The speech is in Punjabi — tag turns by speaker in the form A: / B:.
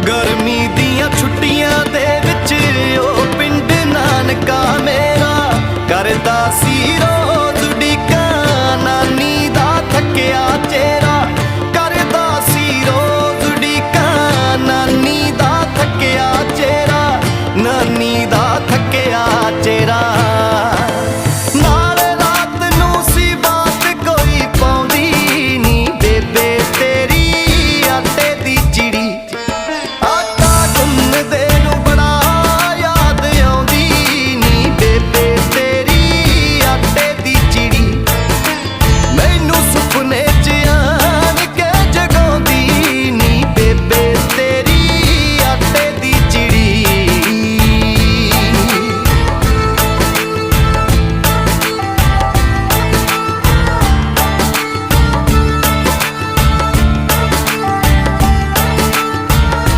A: ਗਰਮੀ ਦੀਆਂ ਛੁੱਟੀਆਂ